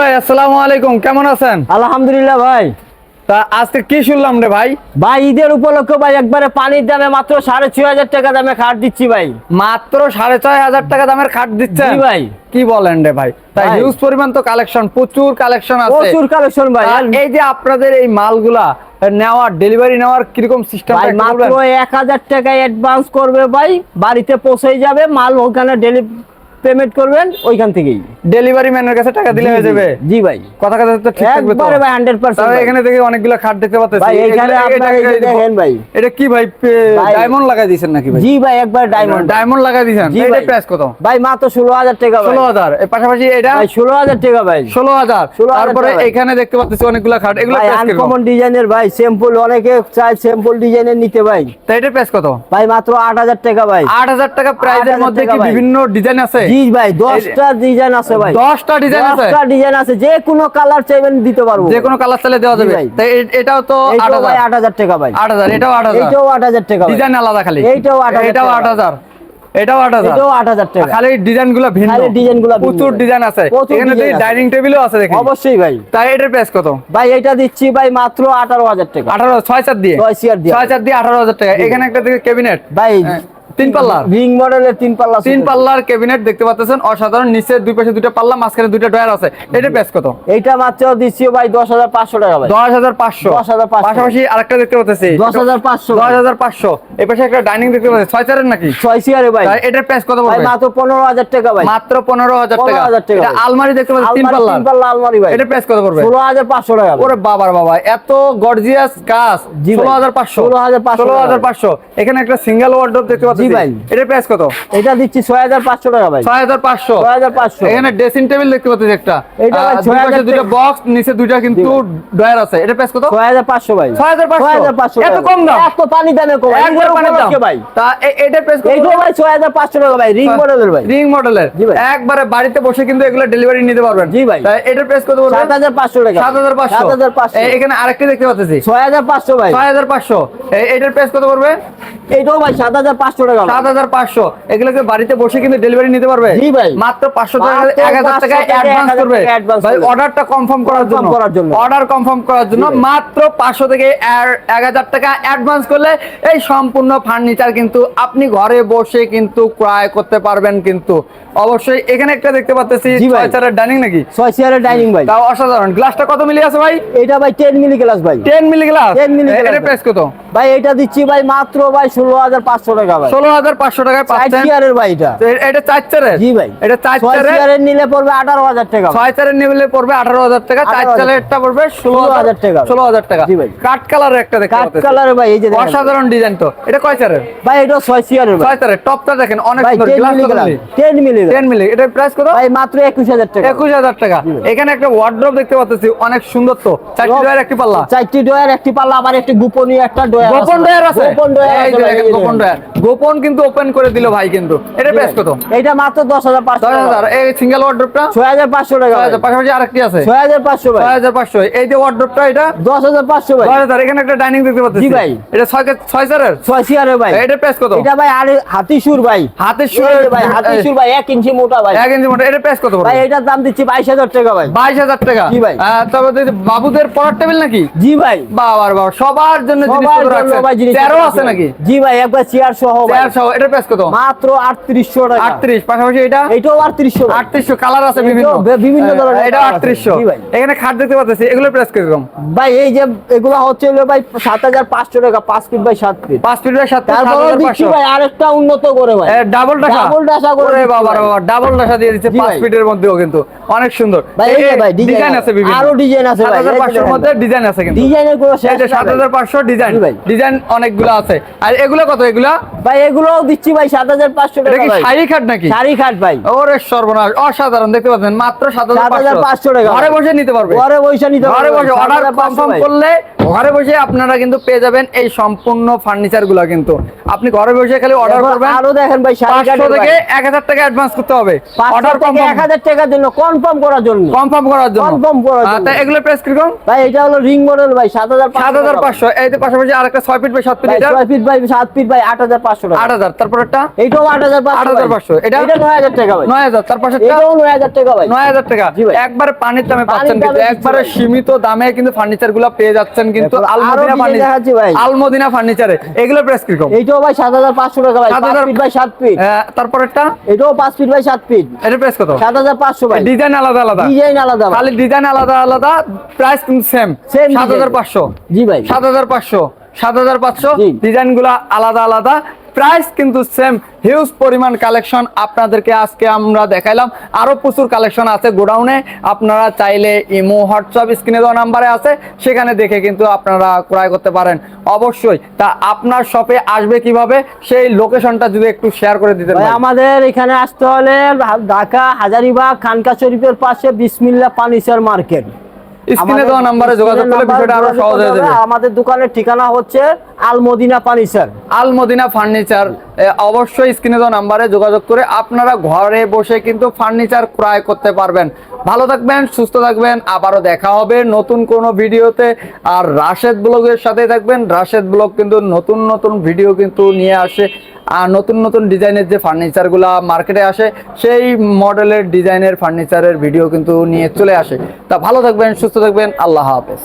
ভাই আসসালামু আলাইকুম। কেমন আছেন? আলহামদুলিল্লাহ ভাই। তা আজকে কি শুনলাম রে ভাই? ভাই ঈদের উপলক্ষে ভাই একবারে পানির দামে মাত্র সাড়ে ছয় হাজার টাকা দামে খাট দিচ্ছি ভাই। মাত্র সাড়ে ছয় হাজার টাকা দামের খাট দিচ্ছেন? জি ভাই। কি বলেন রে ভাই? তাই হিউজ পরিমাণ তো কালেকশন প্রচুর কালেকশন আছে। প্রচুর কালেকশন ভাই। এই যে আপনাদের এই মালগুলা নেওয়ার ডেলিভারি নেওয়ার কীরকম সিস্টেম ভাই মাত্র এক হাজার টাকা অ্যাডভান্স করবে ভাই বাড়িতে পৌঁছে যাবে মাল ওখানে ডেলি পেমেন্ট করবেন ওইখান থেকেই। ডেলিভারি ম্যানের কাছে টাকা দিলে হয়ে যাবে? জি ভাই। কথা কথা তো ঠিক থাকবে তো? একবারে ভাই হান্ড্রেড তাহলে এখানে থেকে অনেকগুলো খাট দেখতে পাচ্ছেন ভাই এখানে এই যে দেখেন ভাই। এটা কি ভাই। ডায়মন্ড লাগাই দিয়েছেন নাকি ভাই? জি ভাই একবার ডায়মন্ড ডায়মন্ড লাগাই দিয়েছেন। এটা প্রাইস কত? ভাই মাত্র ষোলো হাজার টাকা ভাই। ষোলো হাজার। এর পাশাপাশি এটা? ভাই ষোলো হাজার টাকা ভাই। 16,000 তারপরে এখানে দেখতে পাচ্ছি অনেকগুলো খাট। এগুলো প্রাইস কীরকম? আনকমন ডিজাইনের ভাই স্যাম্পল অনেকে চায় স্যাম্পল ডিজাইনের নিতে ভাই। তা এটার প্রাইস কত? ভাই মাত্র আট হাজার টাকা ভাই। আট হাজার টাকা প্রাইজের 8,000 মধ্যে কি বিভিন্ন ডিজাইন আছে? জি ভাই দশটা ডিজাইন আছে ভাই। দশটা ডিজাইন আছে। দশটা ডিজাইন আছে যে কোনো কালার চাইবেন দিতে পারব। যে কোনো কালার চাইলে দেওয়া যাবে। তাই এটাও তো ভাই টাকা ভাই। এটাও ডিজাইন আলাদা খালি। এইটাও 8,000 এটাও টাকা। আট হাজার। এটাও আট হাজার। এটাও আট হাজার টাকা। খালি ডিজাইনগুলো ভিন্ন। খালি design প্রচুর ডিজাইন আছে। এখানে আছে। ডাইনিং টেবিলও আছে দেখি। অবশ্যই ভাই। তাই এটার প্রাইস কত? ভাই এটা দিচ্ছি ভাই মাত্র আঠারো হাজার টাকা। আঠারো ছয় চার দিয়ে। ছয় চেয়ার দিয়ে। ছয় চার দিয়ে আঠারো হাজার টাকা। এখানে একটা দেখি ক্যাবিনেট ভাই তিন পাল্লার। রিং মডেলের তিন পাল্লা তিন পাল্লার ক্যাবিনেট দেখতে পাচ্ছেন অসাধারণ নিচে দুই পাশে দুইটা পাল্লা মাঝখানে দুইটা ডয়ার আছে। এটার প্রাইস কত? এইটা মাত্র দিচ্ছি ভাই দশ হাজার পাঁচশো টাকা ভাই। দশ হাজার পাঁচশো। 10,500 পাশাপাশি আরেকটা দেখতে পাচ্ছি দশ হাজার পাঁচশো দশ হাজার পাঁচশো। এই পাশে একটা ডাইনিং দেখতে পাচ্ছি। ছয় চারের নাকি? ছয় চেয়ারে ভাই। এটার প্রাইস কত ভাই মাত্র পনেরো হাজার টাকা ভাই। মাত্র পনেরো হাজার টাকা। 15,000 টাকা এটা আলমারি দেখতে পাচ্ছি তিন পাল্লা তিন পাল্লা আলমারি ভাই। এটার প্রাইস কত পড়বে? ষোলো হাজার পাঁচশো টাকা ওরে বাবার বাবা এত গর্জিয়াস কাজ। জি ভাই। ষোলো হাজার পাঁচশো। 16,500 হাজার পাঁচশো এখানে একটা সিঙ্গেল ওয়ার্ডরোব দেখতে পাচ্ছি ভাই। এটার প্রাইস কত? এটা দিচ্ছি ছয় হাজার পাঁচশো টাকা ভাই। ছয় হাজার পাঁচশো? ছয় হাজার পাঁচশো। এখানে ড্রেসিং টেবিল দেখতে পাচ্ছি একটা। এইটা ভাই আহ, দুই 6,000 পাশে দুইটা টাকা। বক্স নিচে দুইটা কিন্তু ডয়ার আছে। এটা প্রাইস কত? ছয় হাজার পাঁচশো ভাই। 6,500 ছয় হাজার পাঁচশো এত কম দাম? এত পানি দামে কম। একবার পানির দাম। ভাই। তা এ- প্রাইস কত? এইটাও ভাই ছয় হাজার পাঁচশো টাকা ভাই। রিং মডেলের ভাই। রিং মডেলের। একবারে বাড়িতে বসে কিন্তু এগুলো ডেলিভারি নিতে পারবেন। জি ভাই। তা এটার প্রাইস কত বলবেন? সাত হাজার পাঁচশো টাকা। সাত হাজার পাঁচশো। সাত হাজার পাঁচশো। এ- এখানে আরেকটা দেখতে পাচ্ছি। ছয় হাজার পাঁচশো ভাই। ছয় হাজার পাঁচশো। এ- এটার প্রাইস কত পড়বে? এইটাও ভাই সাত হাজার পাঁচশো টাকা সাত হাজার পাঁচশো। এগুলোকে বাড়িতে বসে কিন্তু ডেলিভারি নিতে পারবে? জি ভাই। মাত্র পাঁচশো টাকা এক হাজার টাকা টাকা, অ্যাডভান্স করবে। ভাই অর্ডারটা কনফার্ম করার জন্য। করার জন্য। অর্ডার কনফার্ম করার জন্য। মাত্র পাঁচশো থেকে এক হাজার টাকা অ্যাডভান্স করলে এই সম্পূর্ণ ফার্নিচার কিন্তু আপনি ঘরে বসে কিন্তু ক্রয় করতে পারবেন কিন্তু। অবশ্যই এখানে একটা দেখতে পাচ্ছি ছয় চারের ডাইনিং নাকি? ছয় চেয়ারের ডাইনিং ভাই। তাও অসাধারণ। গ্লাসটা কত মিলি আছে ভাই? এটা ভাই টেন মিলি গ্লাস ভাই। টেন মিলি গ্লাস 10 মিলি এটা প্রাইস কত? ভাই এটা দিচ্ছি ভাই মাত্র ভাই ষোলো হাজার পাঁচশো টাকা ভাই। ষোলো হাজার পাঁচশো টাকায় চার পাচ্ছেন। চেয়ারের ভাই এটা। এটা চার চারের জি ভাই। এটা চার ছয় চেয়ারের নিলে পড়বে আঠারো হাজার টাকা ছয় চারের নিলে পড়বে আঠারো হাজার টাকা চার 18,000 চারেরটা পড়বে ষোলো 16,000 হাজার টাকা। ষোলো হাজার টাকা। জি ভাই। কাঠ কালারের একটা দেখতে পাচ্ছি। কালারের ভাই এই যে। অসাধারণ ডিজাইন তো। এটা কয় চারের ভাই এটা ছয় চেয়ারের ভাই। ছয় চারের টপটা দেখেন অনেক সুন্দর। গ্লাস মিলি কত glass milli ten milli ten milli. এটার প্রাইস কত? ভাই মাত্র একুশ হাজার টাকা। একুশ হাজার টাকা। এখানে একটা ওয়ার্ড্রপ দেখতে পাচ্ছি অনেক সুন্দর তো। চারটি ডয়ার একটি পাল্লা। চারটি ডয়ার একটি পাল্লা আবার একটি গোপনীয় একটা ডয়ার গোপন ডয়ার আছে? গোপন ডয়ার এই যে ভাই, দেখেন গোপন ডয়ার গোপন কিন্তু ওপেন করে দিল ভাই কিন্তু। এটা প্রাইস কত? এইটা মাত্র দশ হাজার পাঁচশো দশ হাজার। এই সিঙ্গেল ওয়ার্ড্রপটা ছয় হাজার পাঁচশো টাকা ভাই। পাশাপাশি আরেকটি আছে। ছয় হাজার পাঁচশো ভাই। ছয় হাজার পাঁচশো। এই যে ওয়ার্ড্রপটা এটা? দশ হাজার পাঁচশো ভাই। হাজার। এখানে একটা ডাইনিং দেখতে পাচ্ছি জি ভাই। এটা ছয় কে- ছয় চারের ছয় চেয়ারের ভাই। এটা প্রাইস কত? এটা ভাই আরে হাতি সুর ভাই এই সুরে ভাই হাতি সুর ভাই এক ইঞ্চি মোটা ভাই। এক ইঞ্চি মোটা এটা প্রাইস কত ভাই এটার দাম দিচ্ছি বাইশ হাজার টাকা ভাই। বাইশ হাজার টাকা? জি ভাই। দেখছি বাবুদের পড়ার টেবিল নাকি? জি ভাই। বাবার বাবা সবার জন্য চেয়ারও আছে। নাকি? জি ভাই একবার চেয়ার সহ চেয়ার সহ এটার প্রাইস কত? মাত্র আটত্রিশশো টাকা। আটত্রিশ পাশাপাশি এটা এইটাও আটত্রিশশো আটত্রিশশো কালার আছে বিভিন্ন। বিভিন্ন ধরনের এটা আটত্রিশশো। এখানে খাট দেখতে পাচ্ছি এগুলোর প্রাইস কীরকম? ভাই এই যে এগুলো হচ্ছে ভাই সাত হাজার পাঁচশো টাকা পাঁচ ফিট বাই সাত ফিট পাঁচ ফিট বাই সাত ফিট, তারপর দিচ্ছি ভাই আরেকটা উন্নত করে ভাই। ডাবল ডাসা ডাবল ডাসা করে। বাবা ডাবল ডাসা দিয়ে দিচ্ছে জি পাঁচ ভাই। ফিটের মধ্যেও কিন্তু। অনেক সুন্দর। ভাই, এই ভাই, ডিজাইন আছে। বিভিন্ন। আরও design আছে ভাই, সাত হাজার এই যে পাঁচশোর দেখেন। মধ্যে ডিজাইন আছে কিন্তু। ডিজাইনের শেষ। হাজার পাঁচশো ডিজাইন ডিজাইন অনেকগুলো আছে। আর এগুলো কত এগুলা? ভাই এগুলোও দিচ্ছি ভাই সাত হাজার পাঁচশো এটা টাকা কি ভাই। শাড়ি খাট নাকি? শাড়ি খাট ভাই। ওরে সর্বনাশ অসাধারণ দেখতে পাচ্ছেন মাত্র সাত হাজার 7,500 টাকা। ঘরে বসে নিতে পারবে। ঘরে বসে নিতে ঘরে পারবে বসে অর্ডার কনফার্ম করলে ঘরে বসে আপনারা কিন্তু পেয়ে যাবেন এই সম্পূর্ণ ফার্নিচারগুলা কিন্তু। আপনি ঘরে বসে খালি অর্ডার করবেন। আরও দেখেন ভাই শাড়ি কাটের থেকে ভাই। এক হাজার টাকা অ্যাডভান্স করতে হবে। অর্ডার টাকার জন্য কনফার্ম করার জন্য। কনফার্ম করার জন্য। Confirm করার জন্য। তা এগুলো ভাই এটা হলো রিং মডেল ভাই সাত হাজার সাত হাজার পাঁচশো। এই যে পাশাপাশি আরেকটা ছয় ফিট বাই সাত ফিট এটা? ছয় ফিট ভাই সাত ফিট ভাই আট হাজার পাঁচশো টাকা। আট হাজার। তারপর একটা? এইটাও আট হাজার পাঁচশো 8,500 এটা? এটা নয় হাজার টাকা ভাই। নয় হাজার। তার পাশে এটাও নয় হাজার টাকা ভাই। নয় হাজার টাকা। জি ভাই। একবারে পানির দামে পাচ্ছেন কিন্তু একবারে সীমিত দামে কিন্তু ফার্নিচারগুলো পেয়ে যাচ্ছেন কিন্তু আলমদিনা ফার্নিচার আলমদিনা ফার্নিচারে এগুলো কীরকম? এইটাও ভাই সাত হাজার পাঁচশো টাকা ভাই 7,000 পাঁচ ফিট ভাই সাত ফিট তারপর একটা? এটাও পাঁচ ফিট বাই সাত ফিট। এটা প্রেস কত? সাত হাজার পাঁচশো ভাই। ডিজাইন আলাদা আলাদা। ডিজাইন আলাদা খালি ডিজাইন আলাদা আলাদা প্রাইস কিন্তু সেম Same সাত হাজার design। পাঁচশো। জি ভাই। সাত হাজার পাঁচশো। সাত হাজার পাঁচশো। জি। ডিজাইনগুলা আলাদা আলাদা। প্রাইস কিন্তু সেম হিউজ পরিমাণ কালেকশন আপনাদেরকে আজকে আমরা দেখাইলাম। আরও প্রচুর কালেকশন আছে গোডাউনে আপনারা চাইলে ইমো হোয়াটসঅ্যাপ স্ক্রিনে দেওয়া নাম্বারে আছে। সেখানে দেখে কিন্তু আপনারা ক্রয় করতে পারেন। অবশ্যই তা আপনার শপে আসবে কীভাবে সেই লোকেশনটা যদি একটু শেয়ার করে দিতে। আমাদের এখানে আসতে হলে ঢাকা হাজারিবাগ খানকা শরীফের পাশে বিসমিল্লা ফার্নিচার মার্কেট। স্ক্রিনে দেওয়া নাম্বারে যোগাযোগ করলে বিষয়টা আরও সহজ হয়ে যাবে। আমাদের দোকানের ঠিকানা হচ্ছে আলমদিনা ফার্নিচার। আল মদিনা ফার্নিচার অবশ্যই স্ক্রিনে দেওয়া নাম্বারে যোগাযোগ করে আপনারা ঘরে বসে কিন্তু ফার্নিচার ক্রয় করতে পারবেন। ভালো থাকবেন সুস্থ থাকবেন। আবারও দেখা হবে নতুন কোনো ভিডিওতে। আর রাশেদ ব্লগের সাথে থাকবেন। রাশেদ ব্লগ কিন্তু নতুন নতুন ভিডিও কিন্তু নিয়ে আসে। আর নতুন নতুন ডিজাইনের যে ফার্নিচারগুলো মার্কেটে আসে, সেই মডেলের ডিজাইনের ফার্নিচারের ভিডিও কিন্তু নিয়ে চলে আসে। তা ভালো থাকবেন, সুস্থ থাকবেন, আল্লাহ হাফেজ।